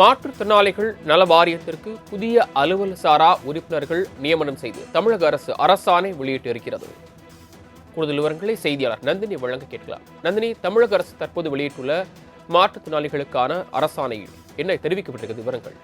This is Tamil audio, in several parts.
மாற்றுத்திறனாளிகள் நல வாரியத்திற்கு புதிய அலுவல் சாரா உறுப்பினர்கள் நியமனம் செய்து தமிழக அரசு அரசாணை வெளியிட்டு இருக்கிறது. கூடுதல் விவரங்களை செய்தியாளர் நந்தினி வழங்க கேட்கலாம். நந்தினி தமிழக அரசு தற்போது வெளியிட்டுள்ள மாற்றுத்திறனாளிகளுக்கான அரசாணையில் என்ன தெரிவிக்கப்பட்டிருக்கிறது? விவரங்கள்.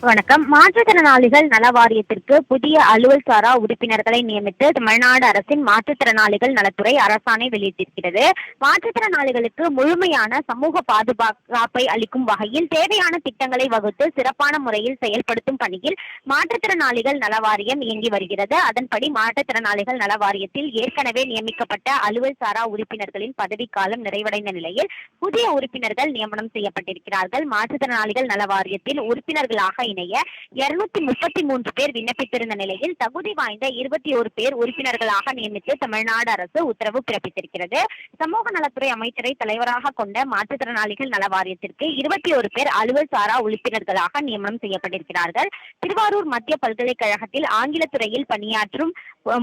வணக்கம். மாற்றுத்திறனாளிகள் நல வாரியத்திற்கு புதிய அலுவல் சாரா உறுப்பினர்களை நியமித்து தமிழ்நாடு அரசின் மாற்றுத்திறனாளிகள் நலத்துறை அரசாணை வெளியிட்டிருக்கிறது. மாற்றுத்திறனாளிகளுக்கு முழுமையான சமூக பாதுகாப்பை அளிக்கும் வகையில் தேவையான திட்டங்களை வகுத்து சிறப்பான முறையில் செயல்படுத்தும் பணியில் மாற்றுத்திறனாளிகள் நல வாரியம் இயங்கி வருகிறது. அதன்படி மாற்றுத்திறனாளிகள் நல வாரியத்தில் ஏற்கனவே நியமிக்கப்பட்ட அலுவல் சாரா உறுப்பினர்களின் பதவிக்காலம் நிறைவடைந்த நிலையில் புதிய உறுப்பினர்கள் நியமனம் செய்யப்பட்டிருக்கிறார்கள். மாற்றுத்திறனாளிகள் நல வாரியத்தில் உறுப்பினர்களாக இணைய இருநூத்தி முப்பத்தி மூன்று பேர் விண்ணப்பித்திருந்த நிலையில் தகுதி வாய்ந்த இருபத்தி ஒரு பேர் உறுப்பினர்களாக நியமித்து தமிழ்நாடு அரசு உத்தரவு பிறப்பித்திருக்கிறது. சமூக நலத்துறை அமைச்சரை தலைவராக கொண்ட மாற்றுத்திறனாளிகள் நல வாரியத்திற்கு இருபத்தி ஒரு பேர் அலுவல் சாரா உறுப்பினர்களாக நியமனம் செய்யப்பட்டிருக்கிறார்கள். திருவாரூர் மத்திய பல்கலைக்கழகத்தில் ஆங்கில துறையில் பணியாற்றும்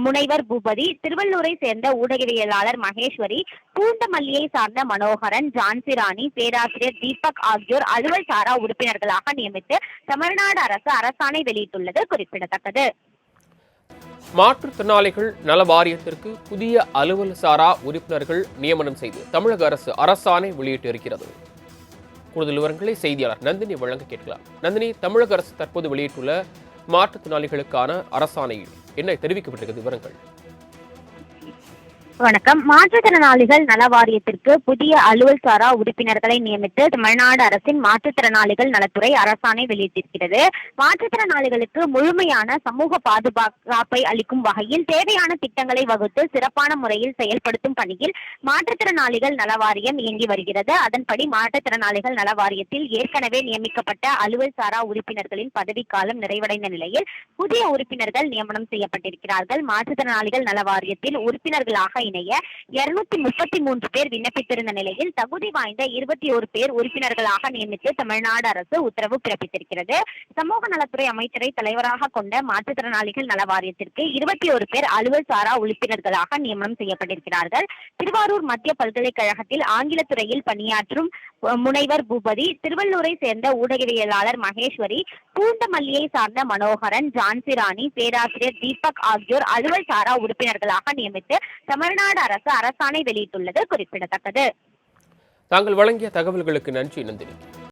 முனைவர் பூபதி திருவள்ளூரை சேர்ந்த ஊடகவியலாளர் மகேஸ்வரி பூந்தமல்லியை சார்ந்த மனோகரன் ஜான்சி ராணி பேராசிரியர் தீபக் ஆகியோர் அலுவல் சாரா உறுப்பினர்களாக நியமித்து தமிழ் தமிழ்நாடு அரசு அரசாணை வெளியிட்டுள்ளது குறிப்பிடத்தக்கது. மாற்றுத்திறனாளிகள் நல வாரியத்திற்கு புதிய அலுவல் சாரா உறுப்பினர்கள் நியமனம் செய்து தமிழக அரசு அரசாணை வெளியிட்டிருக்கிறது கூடுதல் விவரங்களை செய்தியாளர் நந்தினி வழங்க கேட்கலாம். நந்தினி தமிழக அரசு தற்போது வெளியிட்டுள்ள மாற்றுத்திறனாளிகளுக்கான அரசாணையில் என்ன தெரிவிக்கப்பட்டிருக்கிறது விவரங்கள்? வணக்கம். மாற்றுத்திறனாளிகள் நல வாரியத்திற்கு புதிய அலுவல் சாரா உறுப்பினர்களை நியமித்து தமிழ்நாடு அரசின் மாற்றுத்திறனாளிகள் நலத்துறை அரசாணை வெளியிட்டிருக்கிறது. மாற்றுத்திறனாளிகளுக்கு முழுமையான சமூக பாதுகாப்பை அளிக்கும் வகையில் தேவையான திட்டங்களை வகுத்து சிறப்பான முறையில் செயல்படுத்தும் பணியில் மாற்றுத்திறனாளிகள் நல வாரியம் இயங்கி வருகிறது. அதன்படி மாற்றுத்திறனாளிகள் நல வாரியத்தில் ஏற்கனவே நியமிக்கப்பட்ட அலுவல் சாரா உறுப்பினர்களின் பதவிக்காலம் நிறைவடைந்த நிலையில் புதிய உறுப்பினர்கள் நியமனம் செய்யப்பட்டிருக்கிறார்கள். மாற்றுத்திறனாளிகள் நல வாரியத்தில் உறுப்பினர்களாக இணைய இருநூத்தி முப்பத்தி மூன்று பேர் விண்ணப்பித்திருந்த நிலையில் தகுதி வாய்ந்த இருபத்தி ஒரு பேர் உறுப்பினர்களாக நியமித்து தமிழ்நாடு அரசு உத்தரவு பிறப்பித்திருக்கிறது. சமூக நலத்துறை அமைச்சரை தலைவராக கொண்ட மாற்றுத்திறனாளிகள் நல வாரியத்திற்கு இருபத்தி ஒரு பேர் அலுவல் சாரா உறுப்பினர்களாக நியமனம் செய்யப்பட்டிருக்கிறார்கள். திருவாரூர் மத்திய பல்கலைக்கழகத்தில் ஆங்கில துறையில் பணியாற்றும் முனைவர் பூபதி திருவள்ளூரை சேர்ந்த ஊடகவியலாளர் மகேஸ்வரி பூந்தமல்லியை சார்ந்த மனோகரன் ஜான்சி ராணி பேராசிரியர் தீபக் ஆகியோர் அலுவல் சாரா உறுப்பினர்களாக நியமித்து தமிழ்நாடு தமிழ்நாடு அரசு அரசாணை வெளியிட்டுள்ளது குறிப்பிடத்தக்கது. தாங்கள் வழங்கிய தகவல்களுக்கு நன்றி நந்தினி.